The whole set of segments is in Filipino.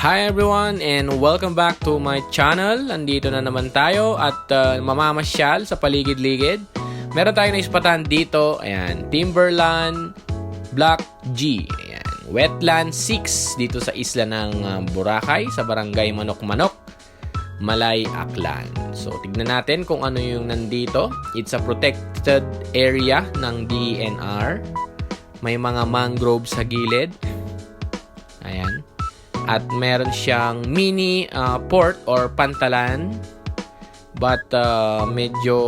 Hi everyone and welcome back to my channel. Andito na naman tayo at uh, mamamasyal sa paligid-ligid. Meron tayo na ispatan dito. Ayan, Timberland Block G. Ayan, Wetland 6 dito sa isla ng uh, Boracay sa barangay Manok-Manok, Malay, Aklan. So, tignan natin kung ano yung nandito. It's a protected area ng DNR. May mga mangrove sa gilid. Ayan. At meron siyang mini uh, port or pantalan. But uh, medyo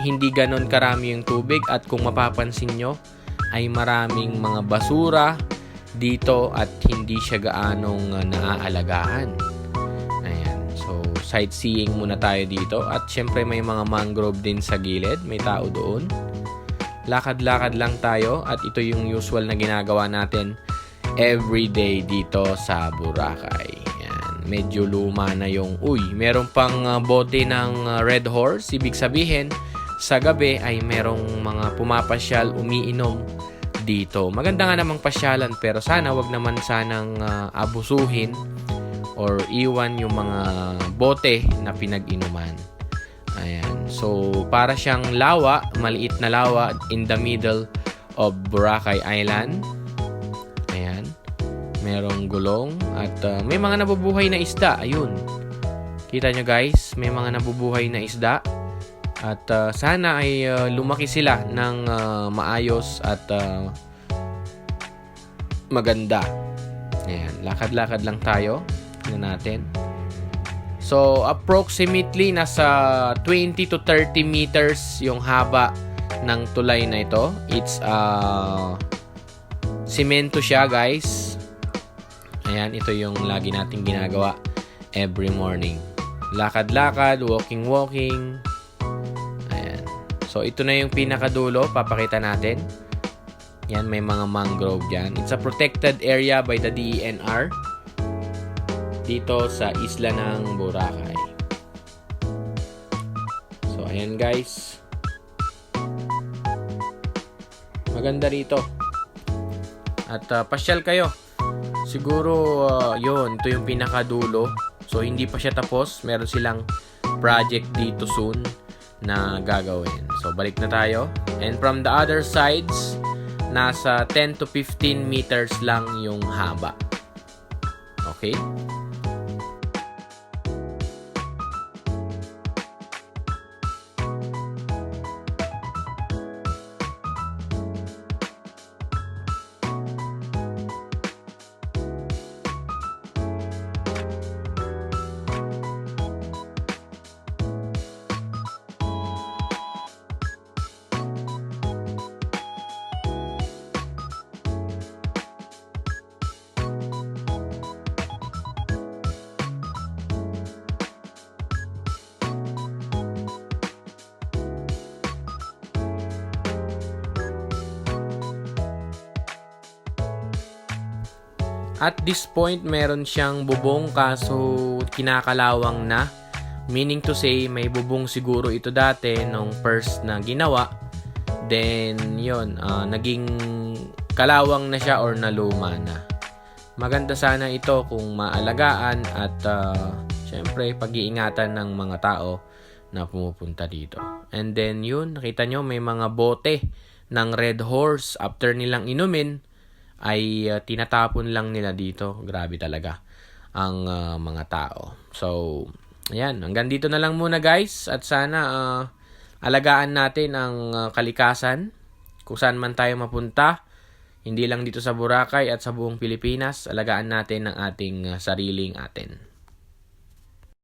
hindi ganon karami yung tubig. At kung mapapansin nyo, ay maraming mga basura dito at hindi siya gaanong uh, naaalagaan. Ayan. So, sightseeing muna tayo dito. At syempre may mga mangrove din sa gilid. May tao doon. Lakad-lakad lang tayo at ito yung usual na ginagawa natin everyday dito sa Boracay. Yan. Medyo luma na yung, uy, meron pang uh, bote ng uh, Red Horse. Ibig sabihin, sa gabi ay merong mga pumapasyal, umiinom dito. Maganda nga namang pasyalan pero sana wag naman sanang uh, abusuhin or iwan yung mga bote na pinag-inuman. Ayan. So, para siyang lawa, maliit na lawa in the middle of Boracay Island. Merong gulong at uh, may mga nabubuhay na isda. Ayun. Kita nyo guys, may mga nabubuhay na isda. At uh, sana ay uh, lumaki sila ng uh, maayos at uh, maganda. Ayan, lakad-lakad lang tayo. Tingnan natin. So, approximately nasa 20 to 30 meters yung haba ng tulay na ito. It's uh, simento siya, guys. Ayan, ito yung lagi nating ginagawa every morning. Lakad-lakad, walking-walking. Ayan. So, ito na yung pinakadulo. Papakita natin. Yan, may mga mangrove dyan. It's a protected area by the DENR dito sa isla ng Boracay. So, ayan guys. Maganda rito. At uh, pasyal kayo. Siguro, uh, yun, ito yung pinakadulo. So, hindi pa siya tapos. Meron silang project dito soon na gagawin. So, balik na tayo. And from the other sides, nasa 10 to 15 meters lang yung haba. Okay? At this point, meron siyang bubong kaso kinakalawang na. Meaning to say, may bubong siguro ito dati nung first na ginawa. Then, yon uh, naging kalawang na siya or naluma na. Maganda sana ito kung maalagaan at uh, syempre pag-iingatan ng mga tao na pumupunta dito. And then yun, nakita nyo may mga bote ng Red Horse after nilang inumin ay uh, tinatapon lang nila dito. Grabe talaga ang uh, mga tao. So, ayan, hanggang dito na lang muna guys at sana uh, alagaan natin ang uh, kalikasan kung saan man tayo mapunta. Hindi lang dito sa Boracay at sa buong Pilipinas, alagaan natin ang ating sariling atin.